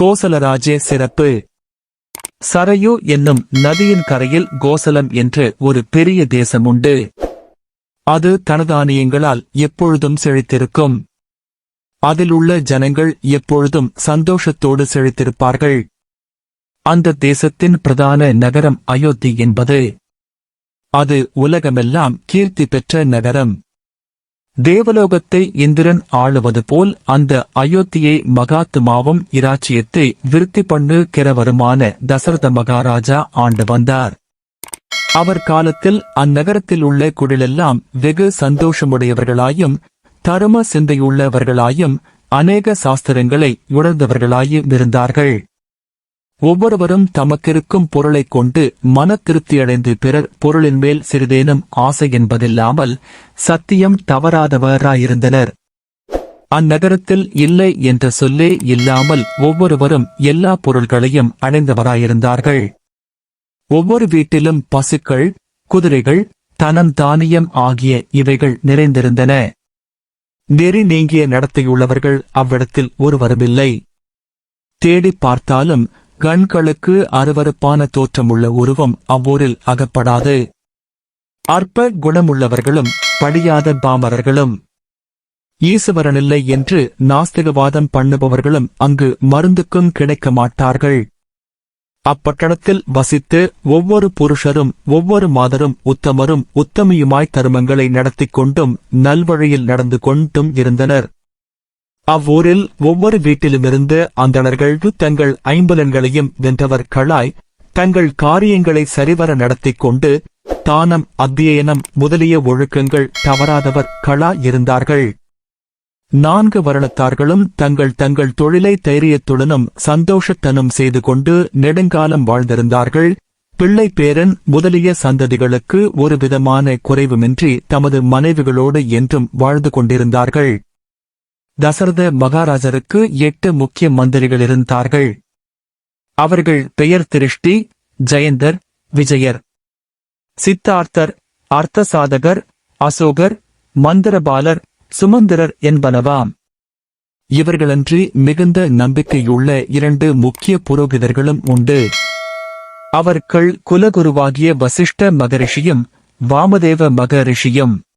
கோசலராஜே சிறப்பு. சரையு என்னும் நதியின் கரையில் கோசலம் என்று ஒரு பெரிய தேசம் உண்டு அது தனதானியங்களால் எப்பொழுதும் செழித்திருக்கும். அதில் உள்ள ஜனங்கள் எப்பொழுதும் சந்தோஷத்தோடு செழித்திருப்பார்கள். அந்த தேசத்தின் பிரதான நகரம் அயோத்தி என்பது. அது உலகமெல்லாம் கீர்த்தி பெற்ற நகரம். தேவலோகத்தை இந்திரன் ஆளுவது போல் அந்த அயோத்தியை மகாத்மாவும் இராச்சியத்தை விருத்தி பண்ணு கிரவருமான தசரத மகாராஜா ஆண்டு வந்தார். அவர் காலத்தில் அந்நகரத்தில் உள்ள குடிலெல்லாம் வெகு சந்தோஷமுடையவர்களாயும் தரும சிந்தையுள்ளவர்களாயும் அநேக சாஸ்திரங்களை உணர்ந்தவர்களாயும் இருந்தார்கள். ஒவ்வொருவரும் தமக்கிருக்கும் பொருளைக் கொண்டு மன திருப்தியடைந்து பிறர் பொருளின் மேல் சிறிதேனும் ஆசை என்பதில்லாமல் சத்தியம் தவறாதவராயிருந்தனர். அந்நகரத்தில் இல்லை என்ற சொல்லே இல்லாமல் ஒவ்வொருவரும் எல்லா பொருள்களையும் அடைந்தவராயிருந்தார்கள். ஒவ்வொரு வீட்டிலும் பசுக்கள் குதிரைகள் தனம் தானியம் ஆகிய இவைகள் நிறைந்திருந்தன. நெறி நீங்கிய நடத்தையுள்ளவர்கள் அவ்விடத்தில் ஒருவருமில்லை. தேடிப் பார்த்தாலும் கண்களுக்கு அருவருப்பான தோற்றமுள்ள உருவம் அவ்வூரில் அகப்படாது. அற்ப குணமுள்ளவர்களும் படியாத பாமரர்களும். ஈசுவரனில்லை என்று நாஸ்திகவாதம் பண்ணுபவர்களும் அங்கு மருந்துக்கும் கிடைக்க மாட்டார்கள். அப்பட்டணத்தில் வசித்து ஒவ்வொரு புருஷரும் ஒவ்வொரு மாதரும் உத்தமரும் உத்தமியுமாய் தருமங்களை நடத்திக் கொண்டும் நல்வழியில் நடந்து கொண்டும் இருந்தனர். அவ்வூரில் ஒவ்வொரு வீட்டிலுமிருந்து அந்தணர்கள் தங்கள் ஐம்பலன்களையும் வென்றவர்களாய் தங்கள் காரியங்களை சரிவர நடத்திக் கொண்டு தானம் அத்தியனம் முதலிய ஒழுக்கங்கள் தவறாதவர் களா இருந்தார்கள். நான்கு வருணத்தார்களும் தங்கள் தங்கள் தொழிலை தைரியத்துடனும் சந்தோஷத்தனும் செய்து கொண்டு நெடுங்காலம் வாழ்ந்திருந்தார்கள். பிள்ளை பேரன் முதலிய சந்ததிகளுக்கு ஒரு விதமான குறைவுமின்றி தமது மனைவிகளோடு என்றும் வாழ்ந்து கொண்டிருந்தார்கள். தசரத மகாராஜருக்கு எட்டு முக்கிய மந்திரிகள் இருந்தார்கள் அவர்கள் பெயர் திருஷ்டி ஜெயந்தர் விஜயர். சித்தார்த்தர் அர்த்தசாதகர் அசோகர் மந்திரபாலர் சுமந்திரர் என்பனவாம். இவர்களன்றி மிகுந்த நம்பிக்கையுள்ள இரண்டு முக்கிய புரோகிதர்களும் உண்டு. அவர்கள் குலகுருவாகிய வசிஷ்ட மகரிஷியும் வாமதேவ மகரிஷியும்.